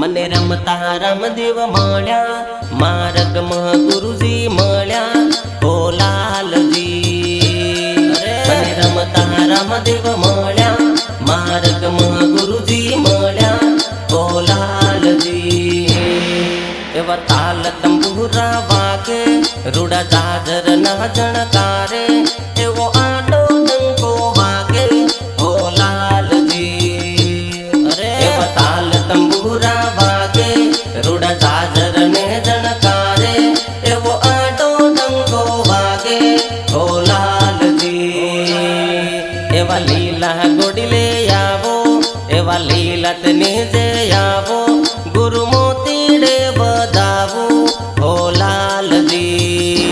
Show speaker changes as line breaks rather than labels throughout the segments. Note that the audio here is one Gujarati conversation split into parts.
મને રમતા રામદેવ મળ્યા માર્ગમાં ગુરુજી મળ્યા, ઓ લાલજી. મને રમતા રામદેવ મળ્યા માર્ગમાં ગુરુજી મળ્યા, ઓ લાલજી. એવા તાલ તંબુરા વાગે, રૂડા જાજર ના જણકારે એવા લત જે આવો, ગુરુ મોતીડે બધાવું, હો લાલજી.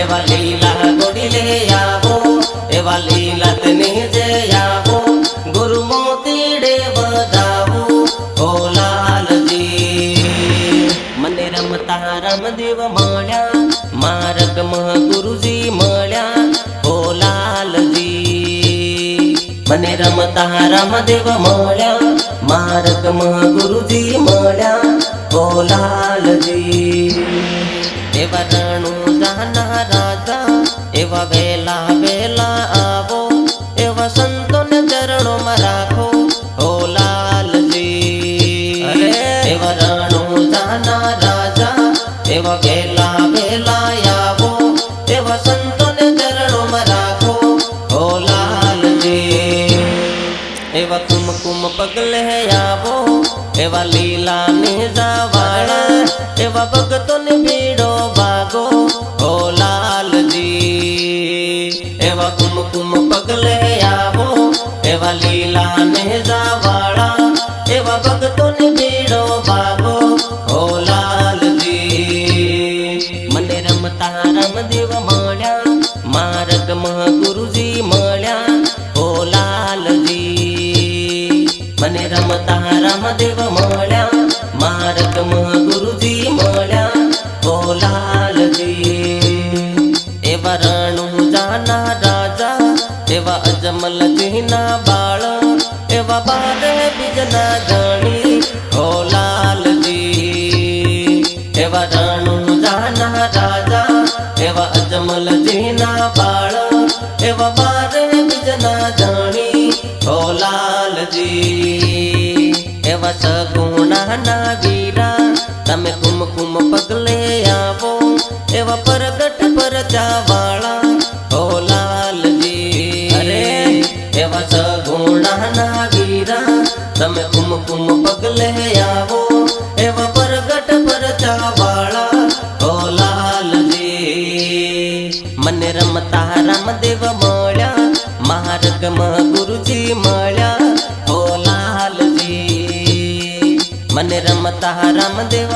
એવા લીલા ગોડીલે આવો એવા લીલત ને જે આવો, ગુરુ મોતીડે બધાવું, હો લાલજી. મને રમતા રામદેવ મળ્યા માર્ગમાં ગુરુજી મને રમતા રામદેવ મળ્યા માર્ગમાં ગુરુજી મળ્યા ઓ એવા રણુ જાના રાજા એવા વેલા વેલા આવો એવા સંતોને ચરણોમાં રાખો ઓ લાલજી. એવા રણુ જાના રાજા એવા વેલા વેલા પગલે આવો એવા લીલા ને જાવાળા એવા ભગતોને ભીડો ભાગો ઓ લાલજી એવા કુમકુમ પગલે આવો એવા લીલા ને જાવાળા એવા ભગતોને ભીડો ભાગો ઓ લાલજી મને રમતા રામદેવ મને રમતા રામદેવ મળ્યા, મારક ગુરુજી મળ્યા, ઓ લાલજી. એવા રણુ જાના રાજા, એવા અજમલ જીના બાળ, એવા બારે બીજના જાણી ઓ લાલજી. એવા રણુ જાના રાજા, એવા અજમલ ના બાળ, એવા બારે બીજના જાણી ઓ લાલજી એવા સગુણાના વીરા. તમે કુમકુમ પગલે આવો, એવા પરગટ પરચાવાળા ઓ લાલજી, અરે પગલે આવો, એવા પરગટ પરચાવાળા ઓ લાલજી, મને રમતા રામદેવ મળ્યા. મહારગમાં ગુરુજી મળ્યા. મને રમતા રામદેવ